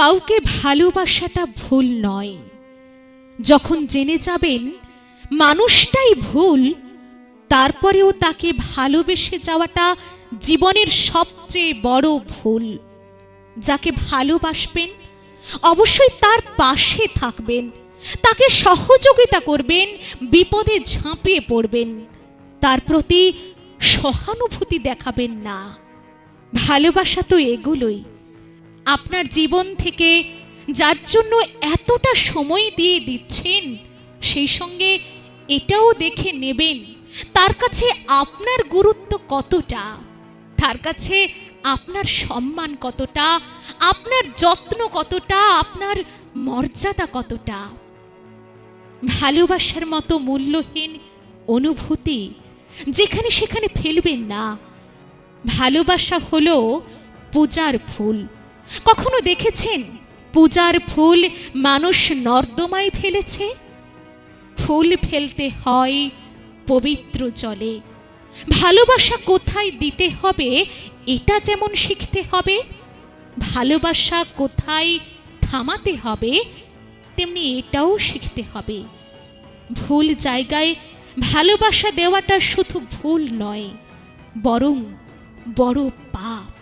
কাউকে ভালোবাসাটা ভুল নয়। যখন জেনে যাবেন মানুষটাই ভুল, তারপরেও তাকে ভালোবেসে যাওয়াটা জীবনের সবচেয়ে বড় ভুল। যাকে ভালোবাসবেন, অবশ্যই তার পাশে থাকবেন। তাকে সহযোগিতা করবেন, বিপদে ঝাঁপিয়ে পড়বেন। তার প্রতি সহানুভূতি দেখাবেন না। ভালোবাসা তো এগুলোই। আপনার জীবন থেকে, যার জন্য এতটা সময় দিয়ে দিচ্ছেন, সেই সঙ্গে এটাও দেখে নেবেন, তার কাছে আপনার গুরুত্ব কতটা, তার কাছে আপনার সম্মান কতটা, আপনার যত্ন কতটা, আপনার মর্যাদা কতটা। ভালোবাসার মতো মূল্যহীন অনুভূতি যেখানে সেখানে ফেলবেন না। ভালোবাসা হলো পূজার ফুল। কখনো দেখেছেন পূজার ফুল মানুষ নর্দমায় ফেলেছে ফুল ফেলতে হয় পবিত্র জলে। ভালোবাসা কোথায় দিতে হবে, এটা যেমন শিখতে হবে, ভালোবাসা কোথায় থামাতে হবে, তেমনি এটাও শিখতে হবে। ভুল জায়গায় ভালোবাসা দেওয়াটা শুধু ভুল নয়, বরং বড় পাপ।